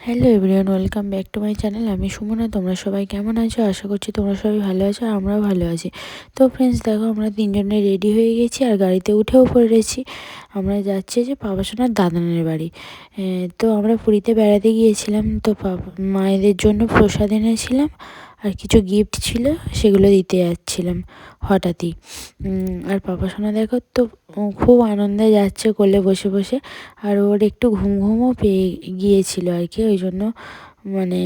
Hello everyone welcome back to my channel আমি সুমনা, তোমরা সবাই কেমন আছো? আশা করছি তোমরা সবাই ভালো আছো, আমরাও ভালো আছি। তো ফ্রেন্ডস দেখো আমরা তিনজনে রেডি হয়ে গেছি আর গাড়িতে উঠেও পড়েছি। আমরা যাচ্ছি যে পাপাসোনার দাদানের বাড়ি। তো আমরা পুরীতে বেড়াতে গিয়েছিলাম। তো মায়েদের জন্য প্রসাদ এনেছিলাম। আর কিছু গিফট ছিল সেগুলো দিতে যাচ্ছিলাম হঠাৎই। আর পাপা সোনা দেখো তো খুব আনন্দে যাচ্ছে কোলে বসে বসে। আর ওর একটু ঘুম ঘুমও পেয়ে গিয়েছিল আর কি, ওই জন্য মানে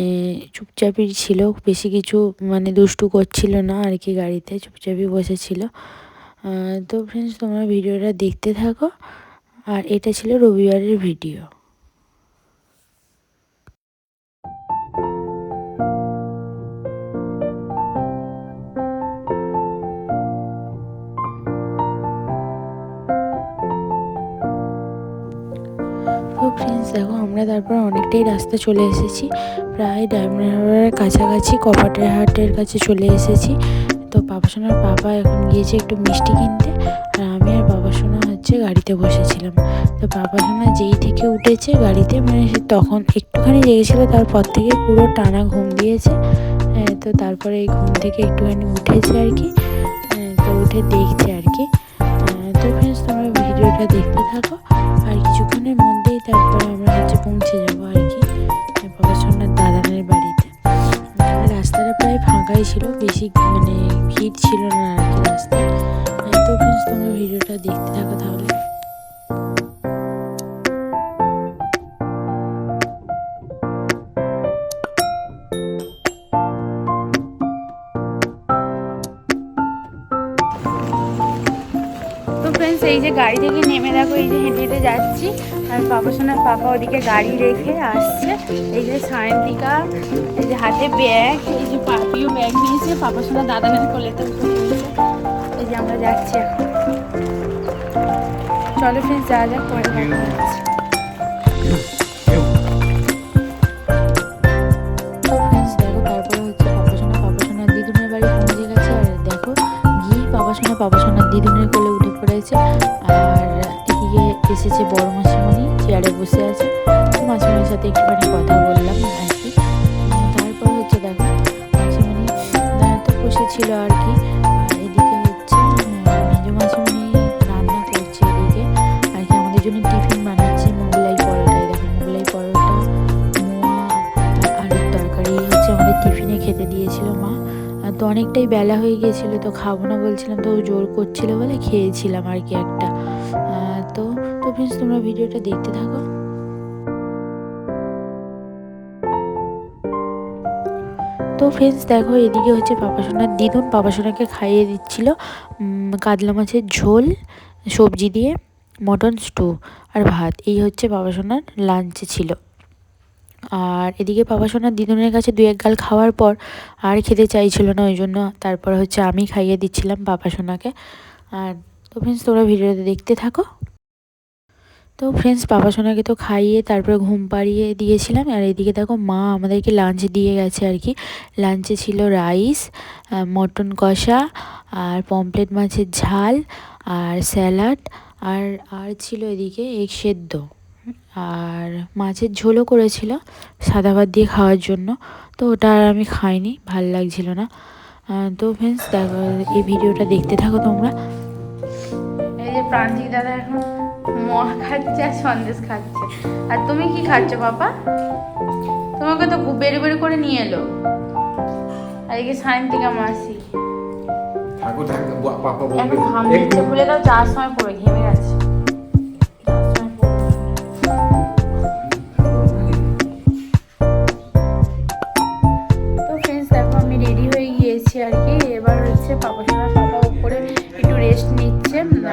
চুপচাপই ছিল, বেশি কিছু মানে দুষ্টু করছিল না আর কি গাড়িতে, চুপচাপই বসেছিল। তো ফ্রেন্ডস তোমরা ভিডিওটা দেখতে থাকো। আর এটা ছিল রবিবারের ভিডিও দেখো আমরা তারপর অনেকটাই রাস্তা চলে এসেছি। প্রায় ডায়মন্ড হারবারের কাছাকাছি কপাটের হাটের কাছে চলে এসেছি। তো পাপাসোনার বাবা এখন গিয়েছে একটু মিষ্টি কিনতে আর আমি আর পাপাসোনা হচ্ছে গাড়িতে বসেছিলাম। তো পাপাসোনা যেই থেকে উঠেছে গাড়িতে মানে সে তখন একটুখানি জেগেছিলো তারপর থেকে পুরো টানা ঘুম দিয়েছে। হ্যাঁ, তো তারপরে এই ঘুম থেকে একটুখানি উঠেছে আর কি। হ্যাঁ, তো উঠে দেখছে আর কি। আহ, তো ফ্রেন্ডস তোমরা ভিডিওটা দেখতে থাকো। আর কিছুক্ষণের মধ্যেই তারপরে আমরা হচ্ছে পৌঁছে যাব আর ফ্রেন্ডস এই যে গাড়ি থেকে নেমে দেখো, এই যে হেঁটে হেঁটে যাচ্ছি। আর পাপা সোনার পাপা ওদিকে গাড়ি রেখে আসছে। এই যে সায়ন্তিকা, এই যে হাতে ব্যাগ, এই যে পাপিও ব্যাগ নিয়েছে, পাপা সোনার কোলেতে উঠে নিয়েছে। এই যে আমরা যাচ্ছি এখন। চলো ফ্রেন্ডস যা যাক, পরে দেখা পাপাসোনা পাপাসোনার দিদুনের কোলে পড়েছে। আর এদিকে এসেছে বড় মাসিমণি চেয়ারে বসে আছে। তো মাসিমণির সাথে একটুখানি কথা বললাম আর কি। তারপর হচ্ছে দেখো মাসিমণি তো বসেছিল আর কি। এদিকে হচ্ছে উম, মাসিমণি রান্না করছে এদিকে। আর কি আমাদের জন্য টিফিন বানাচ্ছে মোগলাই পরোটাই। দেখো মোগলাই পরোটা মোয়া আলুর তরকারি হচ্ছে আমাদের টিফিনে খেতে দিয়েছিল মা। তো অনেকটাই বেলা হয়ে গিয়েছিল, তো খাব না বলছিলাম, তো জোর করছিল বলে খেয়েছিলাম আর কি একটা। তো তো ফ্রেন্ডস তোমরা ভিডিওটা দেখতে থাকো। তো ফ্রেন্ডস দেখো, এদিকে হচ্ছে পাপাসোনার দিদুন পাপাসোনাকে খাইয়ে দিচ্ছিল কাতলা মাছের ঝোল, সবজি দিয়ে, মটন স্টু আর ভাত। এই হচ্ছে পাপাসোনার লাঞ্চে ছিল। আর এদিকে বাবা সোনার দিদুনের কাছে দু এক গাল খাওয়ার পর আর খেতে চাইছিল না, ওই জন্য তারপর হচ্ছে আমি খাইয়ে দিচ্ছিলাম বাবা সোনাকে। আর তো ফ্রেন্ডস তোমরা ভিডিওতে দেখতে থাকো। তো ফ্রেন্ডস বাবা সোনাকে তো খাইয়ে তারপরে ঘুম পাড়িয়ে দিয়েছিলাম। আর এদিকে দেখো মা আমাদেরকে লাঞ্চ দিয়ে গেছে আর কি। লাঞ্চে ছিল রাইস মটন কষা, আর পমপ্লেট মাছের ঝাল, আর স্যালাড আর আর ছিল এদিকে এক সেদ্ধ। আর মাছের ঝোলও করেছিল সাদা ভাত দিয়ে খাওয়ার জন্য। তো ওটা আর আমি খাইনি ভালো লাগছিল না। তো ফ্রেন্ডস দেখো এই ভিডিওটা দেখতে থাকো তোমরা। এই যে প্রান্তিক দাদা এখন মোয়া খাচ্ছে আর সন্দেশ খাচ্ছে। আর তুমি কি খাচ্ছ বাবা তোমাকে তো খুব বেরি বেরি করে নিয়ে এলো। আর এই যে সায়ন্তিকা মাসি। এখন ঘাম দিচ্ছে ভুলে দাও যাওয়ার সময় পড়ে ঘেমে গেছে।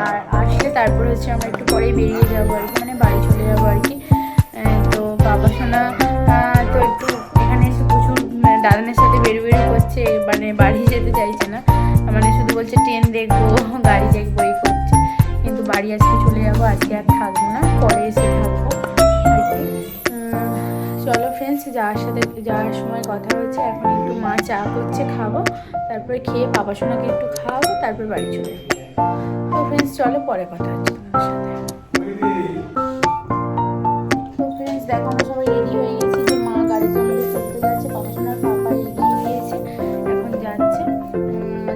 আর আসলে তারপর হচ্ছে আমরা একটু পরেই বেরিয়ে যাব আর কি মানে বাড়ি চলে যাব আর কি। তো বাবা সোনা তো একটু এখানে এসে প্রচুর মানে দাদানের সাথে বেরু বেরু করছে মানে বাড়ি যেতে চাইছে না। মানে শুধু বলছে ট্রেন দেখব, গাড়ি দেখব, এই করছে। কিন্তু বাড়ি আজকে চলে যাব, আজকে আর থাকব না, পরে এসে থাকব। চলো ফ্রেন্ডস যাওয়ার সাথে, যাওয়ার সময় কথা হচ্ছে, এখন একটু মা চা করছে, খাব। তারপরে খেয়ে বাবা সোনাকে একটু খাওয়াবো, তারপর বাড়ি চলে যাব। ফ্রেন্ডস চলো পরে কথা হচ্ছে দেখো সবাই রেডি হয়ে মা যাচ্ছে এখন যাচ্ছে।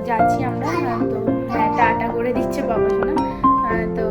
যাচ্ছি আমরা, তো হ্যাঁ টাটা করে দিচ্ছে বাবা শোনা তো